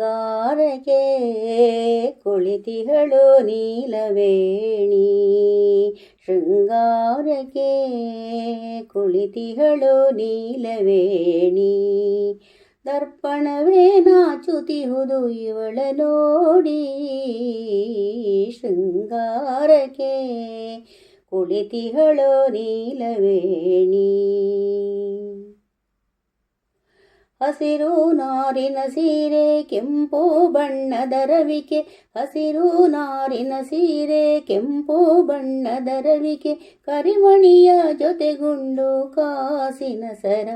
ಶೃಂಗಾರಕ್ಕೆ ಕುಳಿತಿಹಳು ನೀಲವೇಣಿ. ಶೃಂಗಾರಕ್ಕೆ ಕುಳಿತಿಹಳು ನೀಲವೇಣಿ. ದರ್ಪಣವೇ ನಾಚುತಿಹುದು ಇವಳ ನೋಡಿ. ಶೃಂಗಾರಕ್ಕೆ ಕುಳಿತಿಹಳು ನೀಲವೇಣಿ. ಹಸಿರು ನಾರಿನ ಸೀರೆ, ಕೆಂಪು ಬಣ್ಣದ ರವಿಕೆ. ಹಸಿರು ನಾರಿನ ಸೀರೆ, ಕೆಂಪು ಬಣ್ಣದ ರವಿಕೆ. ಕರಿಮಣಿಯ ಜೊತೆಗುಂಡು ಕಾಸಿನ ಸರ.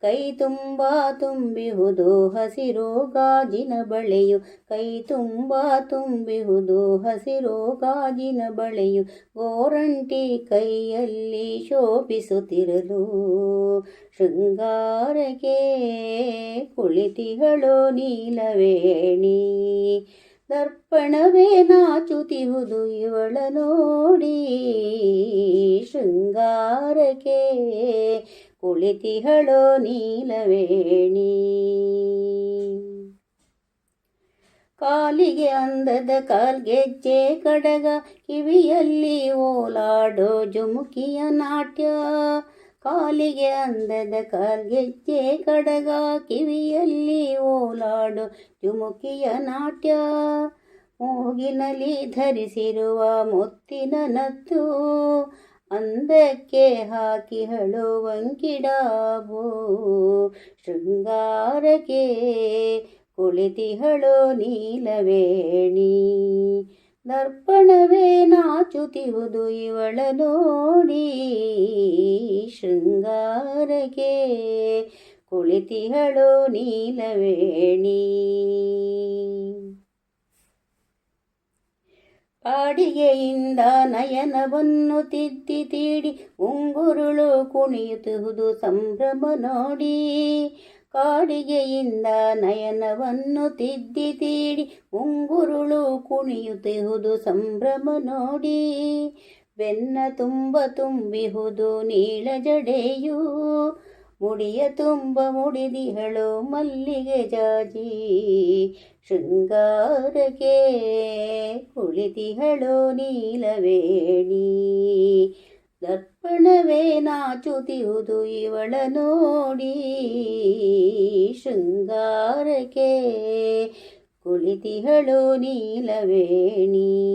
ಕೈ ತುಂಬ ತುಂಬಿಹುದು ಹಸಿರು ಗಾಜಿನ ಬಳೆಯು. ಕೈ ತುಂಬ ತುಂಬಿಹುದು ಹಸಿರು ಗಾಜಿನ ಬಳೆಯು. ಗೋರಂಟಿ ಕೈಯಲ್ಲಿ ಶೋಭಿಸುತ್ತಿರಲು ಶೃಂಗಾರಕ್ಕೆ ಕುಳಿತಿಗಳು ನೀಲವೇಣಿ. ದರ್ಪಣವೇ ನಾಚುತಿಹುದು ಇವಳ ನೋಡಿ ಶೃಂಗಾರಕ್ಕೆ ಕುಳಿತಿಹಳು ನೀಲವೇಣಿ. ಕಾಲಿಗೆ ಅಂದದ ಕಾಲ್ಗೆಜ್ಜೆ ಕಡಗ, ಕಿವಿಯಲ್ಲಿ ಓಲಾಡೋ ಜುಮುಕಿಯ ನಾಟ್ಯ. ಕಾಲಿಗೆ ಅಂದದ ಕಾಲ್ಗೆಜ್ಜೆ ಕಡಗ, ಕಿವಿಯಲ್ಲಿ ಓಲಾಡೋ ಜುಮುಕಿಯ ನಾಟ್ಯ. ಮೂಗಿನಲ್ಲಿ ಧರಿಸಿರುವ ಮುತ್ತಿನ ನತ್ತು ಅಂದಕ್ಕೆ ಹಾಕಿಹಳು ಹಳುವಂಕಿಡಾಬೋ ಶೃಂಗಾರಕ್ಕೆ ಕುಳಿತಿಹಳು ನೀಲವೇಣಿ ದರ್ಪಣವೇ ನಾಚುತಿಹುದು ಇವಳ ನೋಡಿ. ಶೃಂಗಾರಕ್ಕೆ ಕುಳಿತಿಹಳು ನೀಲವೇಣಿ ಪಾಡಿಗೆಯಿಂದ ನಯನವನ್ನು ತಿದ್ದಿ ತೀಡಿ ಉಂಗುರುಳು ಕುಣಿಯುತ್ತಿಹುದು ಸಂಭ್ರಮ ನೋಡಿ. ಕಾಡಿಗೆಯಿಂದ ನಯನವನ್ನು ತಿದ್ದಿ ತೀಡಿ ಉಂಗುರುಳು ಕುಣಿಯುತ್ತಿಹುದು ಸಂಭ್ರಮ ನೋಡಿ. ಬೆನ್ನ ತುಂಬ ತುಂಬಿಹುದು ನೀಳ ಜಡೆಯು ಮುಡಿಯ ತುಂಬ ಮುಡಿದಿಹಳು ಮಲ್ಲಿಗೆ ಜಾಜಿ. ಶೃಂಗಾರಕ್ಕೆ ಕುಳಿತಿಹಳು ನೀಲವೇಣಿ. ದರ್ಪಣವೇ ನಾಚುತಿಹುದು ಇವಳ ನೋಡಿ. ಶೃಂಗಾರಕ್ಕೆ ಕುಳಿತಿಹಳು ನೀಲವೇಣಿ.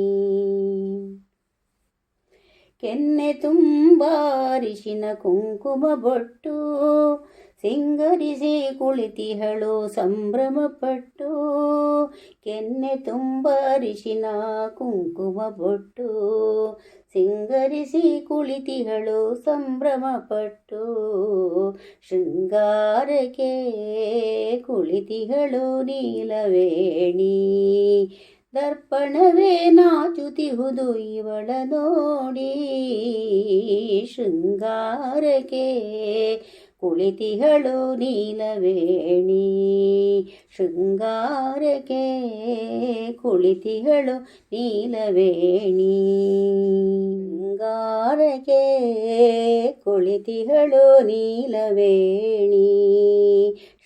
ಕೆನ್ನೆ ತುಂಬ ಅರಿಶಿನ ಕುಂಕುಮ ಬೊಟ್ಟು, ಸಿಂಗರಿಸಿ ಕುಳಿತಿಹಳು ಸಂಭ್ರಮಪಟ್ಟು, ಕೆನ್ನೆ ತುಂಬಾರಿಶಿನ ಕುಂಕುಮ ಬೊಟ್ಟು, ಸಿಂಗರಿಸಿ ಕುಳಿತಿಹಳು ಸಂಭ್ರಮಪಟ್ಟು, ಶೃಂಗಾರಕ್ಕೆ ಕುಳಿತಿಹಳು ನೀಲವೇಣಿ. ದರ್ಪಣವೇ ನಾಚುತಿಹುದು ಇವಳ ನೋಡಿ. ಶೃಂಗಾರಕ್ಕೆ ಕುಳಿತಿಹಳು ನೀಲವೇಣಿ ಶೃಂಗಾರಕ್ಕೆ ಕುಳಿತಿಹಳು ನೀಲವೇಣಿ ಶೃಂಗಾರಕ್ಕೆ ಕುಳಿತಿಹಳು ನೀಲವೇಣಿ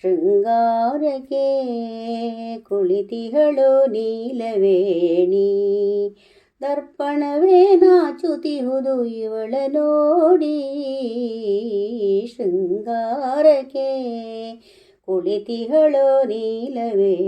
ಶೃಂಗಾರಕ್ಕೆ ಕುಳಿತಿಹಳು ನೀಲವೇಣಿ. ದರ್ಪಣವೇ ನಾಚುತಿಹುದು ಇವಳ ನೋಡಿ. ಶೃಂಗಾರಕ್ಕೆ ಕುಳಿತಿಹಳು ನೀಲವೇಣಿ.